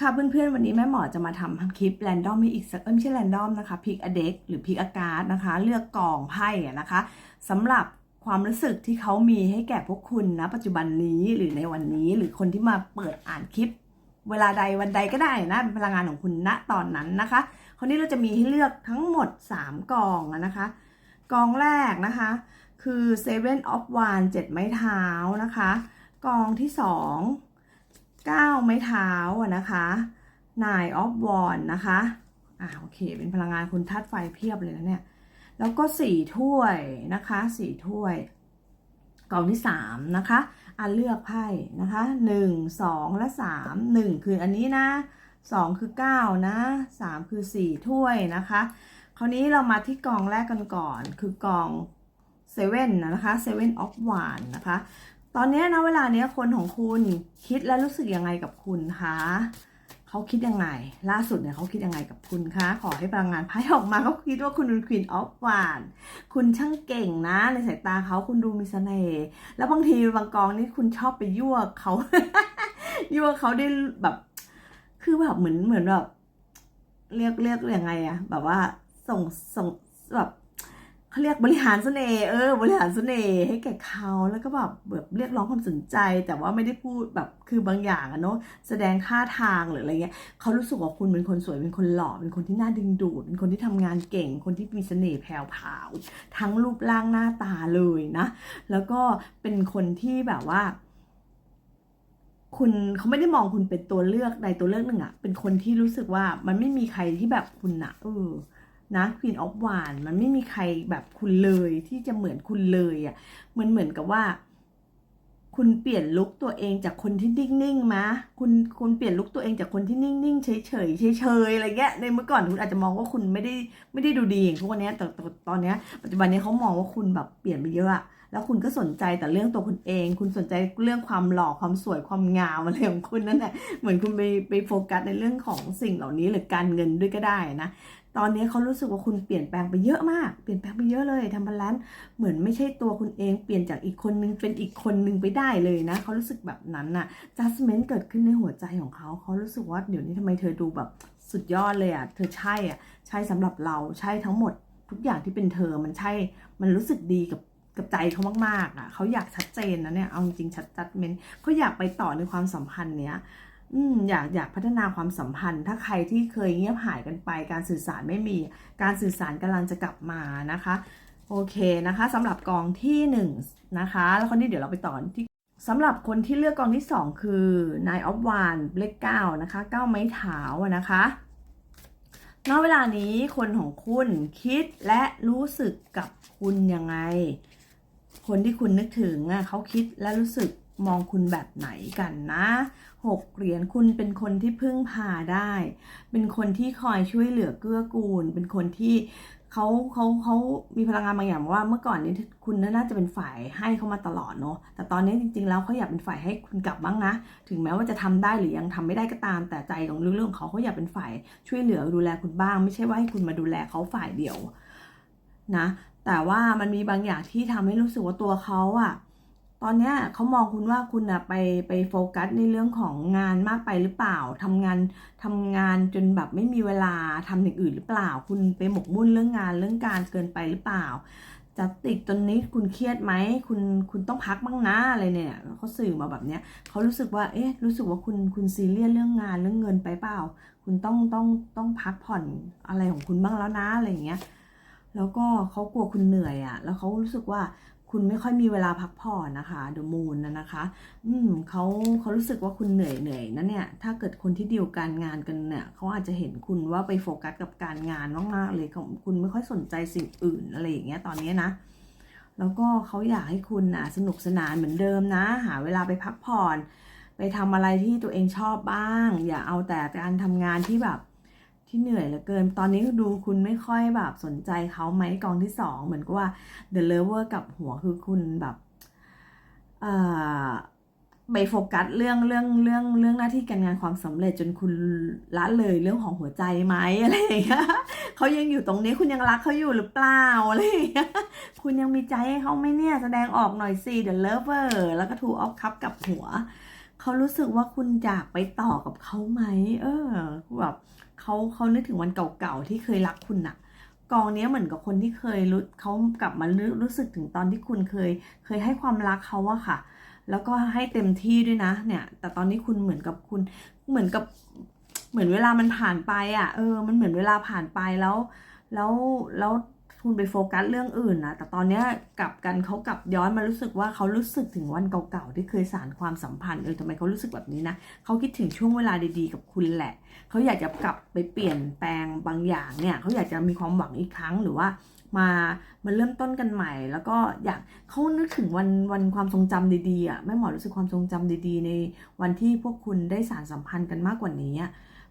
ค่ะเพื่อนๆ วันนี้แม่หมอจะมาทำคลิปแรนดอมอีกสักเอ้ไม่ใช่แรนดอมนะคะพิกอเด็กหรือพิกอาการ์ดนะคะ เลือกกองไพ่นะคะสำหรับความรู้สึกที่เขามีให้แก่พวกคุณนะปัจจุบันนี้หรือในวันนี้หรือคนที่มาเปิดอ่านคลิป เวลาใดวันใดก็ได้นะเป็นพลังงานของคุณณตอนนั้นนะคะ คราวนี้เราจะมีให้เลือกทั้งหมด 3กองอะนะคะกองแรกนะคะ คือ Seven of Wands 7ไม้เท้านะคะกองที่ 2 9 ไม้เท้าอะนะคะ Nine of w a n d นะคะอ่าโอเค เป็นพลังงานคุณทัดไฟเพียบเลยนะเนี่ย แล้วก็สี่ถ้วยนะคะสี่ถ้วยกล่องที่สามนะคะอันเลือกไพ่นะคะหนึ่งสองและสามหนึ่งคืออันนี้นะสองคือเก้านะสามคือสี่ถ้วยนะคะ คราวนี้เรามาที่กองแรกกันก่อน คือกองเซเว่นนะคะเซเว่นออฟวานนะคะ ตอนนี้นะเวลาเนี้ยคนของคุณคิดและรู้สึกยังไงกับคุณคะเขาคิดยังไง ล่าสุดเนี่ยเขาคิดยังไงกับคุณคะขอให้พลังงานไพ่ออกมาเขาคิดว่าคุณเป็นควีนออฟวานคุณช่างเก่งนะ ในสายตาเขาคุณดูมีเสน่ห์แล้วบางทีบางกองนี่คุณชอบไปยั่วเขายั่วเขาได้แบบ คือแบบเหมือนเหมือนแบบเรียกเรียกยังไงอะแบบว่าส่งส่งแบบ เขาเรียกบริหารเสน่ห์เออบริหารเสน่ห์ให้แก่เขาแล้วก็แบบแบบเรียกร้องความสนใจ แต่ว่าไม่ได้พูดแบบคือบางอย่างอะเนาะแสดงท่าทางหรืออะไรเงี้ยเขารู้สึกว่าคุณเป็นคนสวยเป็นคนหล่อเป็นคนที่น่าดึงดูดเป็นคนที่ทำงานเก่ง คนที่มีเสน่ห์แผ่วพราวทั้งรูปร่างหน้าตาเลยนะ แล้วก็เป็นคนที่แบบว่าคุณเขาไม่ได้มองคุณเป็นตัวเลือกใดตัวเลือกหนึ่งอะเป็นคนที่รู้สึกว่ามันไม่มีใครที่แบบคุณนะเออ นะ Queen of w a n d มันไม่มีใครแบบคุณเลยที่จะเหมือนคุณเลยอะ่ะมันเหมือนกับว่า คุณเปลี่ยนลุคตัวเองจากคนที่นิ่งๆมาคุณคุณเปลี่ยนลุคตัวเองจากคนที่นิ่งๆเฉยๆเฉยๆอะไรเงี้ยในเมื่อก่อนคุณอาจจะมองว่าคุณไม่ได้ไม่ได้ดูดีอย่างทุกวันนี้แต่แต่ตอนเนี้ยปัจจุบันนี้เขามองว่าคุณแบบเปลี่ยนไปเยอะอะแล้วคุณก็สนใจแต่เรื่องตัวคุณเอง คุณสนใจเรื่องความหล่อความสวยความงามอะไรของคุณนั่นแหละ เหมือนคุณไปไปโฟกัสในเรื่องของสิ่งเหล่านี้หรือการเงินด้วยก็ได้นะ ตอนนี้เขารู้สึกว่าคุณเปลี่ยนแปลงไปเยอะมาก เปลี่ยนแปลงไปเยอะเลยทำบัลลันซ์เหมือนไม่ใช่ตัวคุณเองเปลี่ยนจากอีกคนนึงเป็นอีกคนนึงไปได้เลยนะเขารู้สึกแบบนั้นน่ะ judgment เกิดขึ้นในหัวใจของเขาเขารู้สึกว่าเดี๋ยวนี้ทำไมเธอดูแบบสุดยอดเลยอะเธอใช่อะใช่สำหรับเราใช่ทั้งหมดทุกอย่างที่เป็นเธอมันใช่มันรู้สึกดีกับกับใจเขามากๆอะเขาอยากชัดเจนนะเนี่ยเอาจริงชัด judgment เขาอยากไปต่อในความสัมพันธ์เนี้ย อืมอยากอยากพัฒนาความสัมพันธ์ ถ้าใครที่เคยเงียบหายกันไป การสื่อสารไม่มี การสื่อสารกำลังจะกลับมานะคะ โอเคนะคะสำหรับกองที่หนึ่งนะคะ แล้วคนนี้เดี๋ยวเราไปต่อที่สำหรับคนที่เลือกกองที่สองคือ Nine of Wands เลขเก้านะคะเก้าไม้เท้านะคะณเวลานี้คนของคุณคิดและรู้สึกกับคุณยังไง คนที่คุณนึกถึงอะเขาคิดและรู้สึก มองคุณแบบไหนกันนะหกเหรียญคุณเป็นคนที่พึ่งพาได้ เป็นคนที่คอยช่วยเหลือเกื้อกูล เป็นคนที่เขาเขาเขามีพลังงานบางอย่างว่าเมื่อก่อนนี้คุณน่าจะเป็นฝ่ายให้เขามาตลอดเนาะแต่ตอนนี้จริง ๆ แล้วเขาอยากเป็นฝ่ายให้คุณกลับบ้างนะ ถึงแม้ว่าจะทำได้หรือยังทำไม่ได้ก็ตาม แต่ใจของเรื่องของเขาเขาอยากเป็นฝ่ายช่วยเหลือดูแลคุณบ้าง ไม่ใช่ว่าให้คุณมาดูแลเขาฝ่ายเดียวนะ แต่ว่ามันมีบางอย่างที่ทำให้รู้สึกว่าตัวเขาอะ ตอนนี้เขามองคุณว่าคุณอะไปไปโฟกัสในเรื่องของงานมากไปหรือเปล่าทำงานทำงานจนแบบไม่มีเวลาทำอย่างอื่นหรือเปล่า คุณไปหมกมุ่นเรื่องงานเรื่องการเกินไปหรือเปล่าจะติดจนนี้คุณเครียดไหมคุณคุณต้องพักบ้างนะอะไรเนี่ยเขาสื่อมาแบบเนี้ยเขารู้สึกว่าเอ๊ะรู้สึกว่าคุณคุณซีเรียสเรื่องงานเรื่องเงินไปเปล่า คุณต้องต้องต้องพักผ่อนอะไรของคุณบ้างแล้วนะอะไรอย่างเงี้ยแล้วก็เขากลัวคุณเหนื่อยอะ่ะ แล้วเขารู้สึกว่า คุณไม่ค่อยมีเวลาพักผ่อนนะคะเดอะมูนนะนะคะ อืมเขาเขารู้สึกว่าคุณเหนื่อยเหนื่อยนะเนี่ย ถ้าเกิดคนที่ดีลการงานกันเนี่ยเขาอาจจะเห็นคุณว่าไปโฟกัสกับการงานมากๆเลยของคุณไม่ค่อยสนใจสิ่งอื่นอะไรอย่างเงี้ยตอนนี้นะ แล้วก็เขาอยากให้คุณนะสนุกสนานเหมือนเดิมนะ หาเวลาไปพักผ่อน ไปทำอะไรที่ตัวเองชอบบ้าง อย่าเอาแต่การทำงานที่แบบ ที่เหนื่อยเหลือเกิน ตอนนี้ดูคุณไม่ค่อยแบบสนใจเขาไหมกองที่สองเหมือนกับว่า The Lover กับหัวคือคุณแบบอ่อไปโฟกัสเรื่องเรื่องเรื่องเรื่องหน้าที่การงานความสำเร็จจนคุณละเลยเรื่องของหัวใจไหมอะไรอย่างเงี้ยเขายังอยู่ตรงนี้คุณยังรักเขาอยู่หรือเปล่าอะไรอย่างเงี้ยคุณยังมีใจให้เขาไหมเนี่ยแสดงออกหน่อยสิ The Lover แล้วก็ Two of Cups กับหัว เขารู้สึกว่าคุณอยากไปต่อกับเขาไหม เออแบบเขาเขานึกถึงวันเก่าๆที่เคยรักคุณอะกองนี้เหมือนกับคนที่เคยรู้เขากลับมารู้รู้สึกถึงตอนที่คุณเคย เคยให้ความรักเขาอะค่ะ แล้วก็ให้เต็มที่ด้วยนะ เนี่ย แต่ตอนนี้คุณเหมือนกับคุณ เหมือนกับ เหมือนเวลามันผ่านไปอะเออ มันเหมือนเวลาผ่านไปแล้ว แล้วแล้ว คุณไปโฟกัสเรื่องอื่นนะแต่ตอนเนี้ยกลับกันเขากลับย้อนมารู้สึกว่าเขารู้สึกถึงวันเก่าๆที่เคยสานความสัมพันธ์เออทำไมเขารู้สึกแบบนี้นะเขาคิดถึงช่วงเวลาดีๆ กับคุณแหละเขาอยากจะกลับไปเปลี่ยนแปลงบางอย่างเนี่ยเขาอยากจะมีความหวังอีกครั้งหรือว่ามามาเริ่มต้นกันใหม่ แล้วก็อยากเขานึกถึงวันวันความทรงจำดีๆอะแม่หมอรู้สึกความทรงจำดีๆ ในวันที่พวกคุณได้สานสัมพันธ์กันมากกว่านี้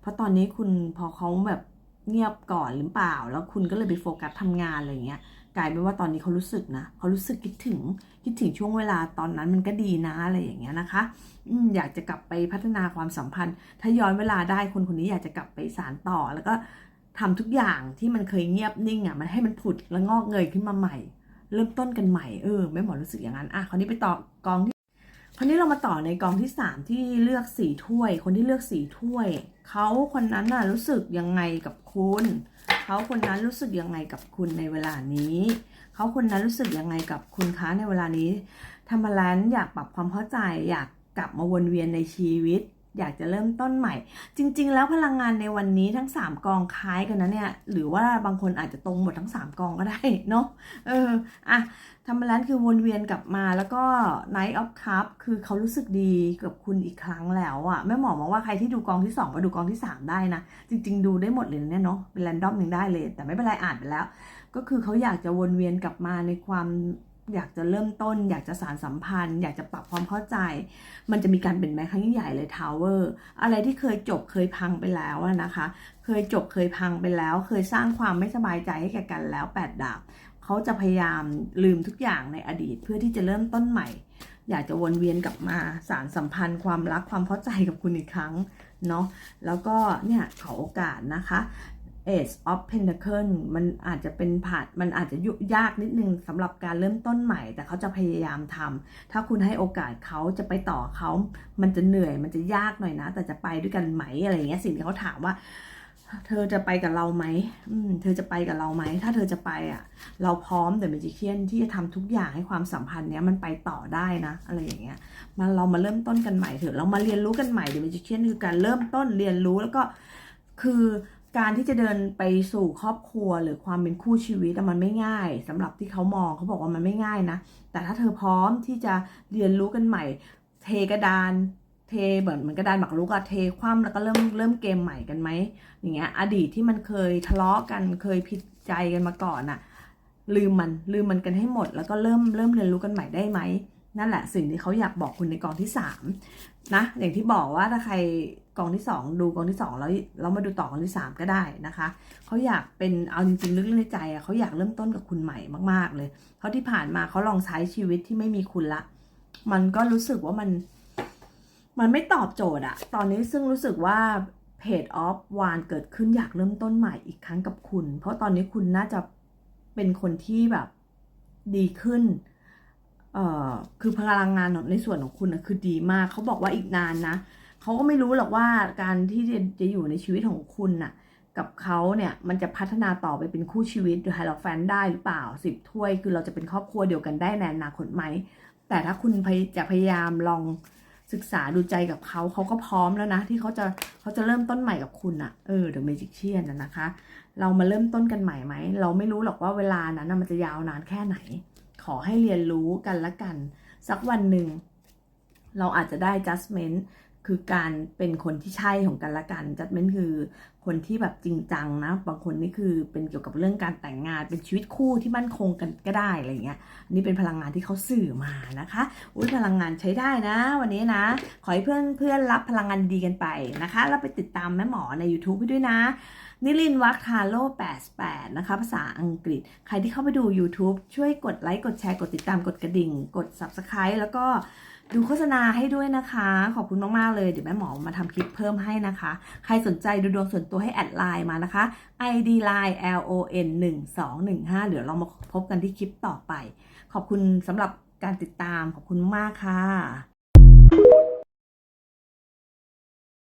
เพราะตอนนี้คุณพอเขาแบบ เงียบก่อนหรือเปล่า แล้วคุณก็เลยไปโฟกัสทำงานอะไรเงี้ยกลายเป็นว่าตอนนี้เขารู้สึกนะเขารู้สึกคิดถึงคิดถึงช่วงเวลาตอนนั้นมันก็ดีนะอะไรอย่างเงี้ยนะคะอือยากจะกลับไปพัฒนาความสัมพันธ์ ถ้าย้อนเวลาได้คนคนนี้อยากจะกลับไปสานต่อ แล้วก็ทำทุกอย่างที่มันเคยเงียบนิ่งอะมันให้มันผุดและงอกเงยขึ้นมาใหม่ เริ่มต้นกันใหม่เออแม่หมอรู้สึกอย่างนั้นอะคราวนี้ไปต่อกองที่ คราวนี้เรามาต่อในกองที่สามที่เลือกสีถ้วย คนที่เลือกสีถ้วย เขาคนนั้นน่ะรู้สึกยังไงกับคุณ เขาคนนั้นรู้สึกยังไงกับคุณในเวลานี้ เขาคนนั้นรู้สึกยังไงกับคุณคะในเวลานี้ทำมาแลนอยากปรับความเข้าใจอยากกลับมาวนเวียนในชีวิต อยากจะเริ่มต้นใหม่ จริง ๆ แล้วพลังงานในวันนี้ทั้ง 3 กองคล้ายกันนะเนี่ย หรือว่าบางคนอาจจะตรงหมดทั้ง 3 กองก็ได้เนาะเอออะทำมาแลนคือวนเวียนกลับมาแล้วก็ Night of Cup คือเขารู้สึกดีกับคุณอีกครั้งแล้วอะแม่หมอมองว่าใครที่ดูกองที่ 2 มาดูกองที่ 3 ได้นะ จริง ๆ ดูได้หมดเลยเนี่ยเนาะเป็นแรนดอมยังได้เลย แต่ไม่เป็นไรอ่านไปแล้ว ก็คือเขาอยากจะวนเวียนกลับมาในความ อยากจะเริ่มต้น อยากจะสารสัมพันธ์ อยากจะปรับความเข้าใจ มันจะมีการเปลี่ยนแปลงครั้งใหญ่เลยทาวเวอร์อะไรที่เคยจบเคยพังไปแล้วนะคะ เคยจบเคยพังไปแล้ว เคยสร้างความไม่สบายใจให้แก่กันแล้วแปดดาบเขาจะพยายามลืมทุกอย่างในอดีตเพื่อที่จะเริ่มต้นใหม่ อยากจะวนเวียนกลับมาสารสัมพันธ์ความรักความเข้าใจกับคุณอีกครั้งเนาะแล้วก็เนี่ยขอโอกาสนะคะ Ace of Pentacle มันอาจจะเป็นผ่านมันอาจจะยุยากนิดนึงสำหรับการเริ่มต้นใหม่ แต่เขาจะพยายามทำถ้าคุณให้โอกาสเขาจะไปต่อเขา มันจะเหนื่อยมันจะยากหน่อยนะ แต่จะไปด้วยกันไหมอะไรเงี้ยสิ่งที่เขาถามว่า เธอจะไปกับเราไหมอืมเธอจะไปกับเราไหมถ้าเธอจะไปอะ เราพร้อมเดอะเมจิเคียนที่จะทำทุกอย่างให้ความสัมพันธ์เนี้ยมันไปต่อได้นะอะไรอย่างเงี้ยมาเรามาเริ่มต้นกันใหม่เถอะเรามาเรียนรู้กันใหม่เดอะเมจิเคียนคือการเริ่มต้นเรียนรู้แล้วก็คือ การที่จะเดินไปสู่ครอบครัวหรือความเป็นคู่ชีวิตอะมันไม่ง่ายสำหรับที่เขามองเขาบอกว่ามันไม่ง่ายนะ แต่ถ้าเธอพร้อมที่จะเรียนรู้กันใหม่ เทกระดานเทเหมือนเหมือนกระดานหมากรุกอะเทคว่ำแล้วก็เริ่มเริ่มเกมใหม่กันไหมอย่างเงี้ยอดีตที่มันเคยทะเลาะกันเคยผิดใจกันมาก่อนอะลืมมันลืมมันกันให้หมด แล้วก็เริ่มเริ่มเรียนรู้กันใหม่ได้ไหม นั่นแหละสิ่งที่เขาอยากบอกคุณในกองที่สามนะอย่างที่บอกว่าถ้าใครกองที่สองดูกองที่สองแล้วเรามาดูต่อกองที่สามก็ได้นะคะเขาอยากเป็นเอาจริงๆลึกๆในใจอะเขาอยากเริ่มต้นกับคุณใหม่มาก ๆ เลยเพราะที่ผ่านมาเขาลองใช้ชีวิตที่ไม่มีคุณละ มันก็รู้สึกว่ามัน มันไม่ตอบโจทย์อะตอนนี้ซึ่งรู้สึกว่าเพจออฟวานเกิดขึ้นอยากเริ่มต้นใหม่อีกครั้งกับคุณ เพราะตอนนี้คุณน่าจะเป็นคนที่แบบดีขึ้น เอ่อคือพลังงานในส่วนของคุณนะคือดีมากเขาบอกว่าอีกนานนะเขาก็ไม่รู้หรอกว่าการที่จะจะอยู่ในชีวิตของคุณน่ะกับเขาเนี่ยมันจะพัฒนาต่อไปเป็นคู่ชีวิตหรือไฮโลแฟนได้หรือเปล่าสิบถ้วย คือเราจะเป็นครอบครัวเดียวกันได้ในอนาคตไหม แต่ถ้าคุณจะพยายามลองศึกษาดูใจกับเขาเขาก็พร้อมแล้วนะ ที่เขาจะเขาจะเริ่มต้นใหม่กับคุณอะเออ The Magician นะนะคะ เรามาเริ่มต้นกันใหม่ไหม เราไม่รู้หรอกว่าเวลานั้นน่ะมันจะยาวนานแค่ไหน ขอให้เรียนรู้กันละกัน สักวันหนึ่ง เราอาจจะได้ judgment คือการเป็นคนที่ใช่ของกันละกัน judgment คือคนที่แบบจริงจังนะ บางคนนี่คือเป็นเกี่ยวกับเรื่องการแต่งงาน เป็นชีวิตคู่ที่มั่นคงกันก็ได้อะไรเงี้ยนนี้เป็นพลังงานที่เขาสื่อมานะคะอุ้ยพลังงานใช้ได้นะ วันนี้นะ ขอให้เพื่อนเพื่อนรับพลังงานดีกันไปนะคะ แล้วไปติดตามแม่หมอใน YouTube ด้วยนะ นิลินวัคคาโล88 นะคะ ภาษาอังกฤษ ใครที่เข้าไปดู YouTube ช่วยกดไลค์กดแชร์กดติดตามกดกระดิ่ง กด Subscribe แล้วก็ ดูโฆษณาให้ด้วยนะคะ ขอบคุณมาก ๆ เลย เดี๋ยวแม่หมอมาทำคลิปเพิ่มให้นะคะ ใครสนใจดูดวงส่วนตัวให้แอดไลน์มานะคะ ID line L O N 1 2 1 5เดี๋ยวเรามาพบกันที่คลิปต่อไป ขอบคุณสำหรับการติดตาม ขอบคุณมากค่ะ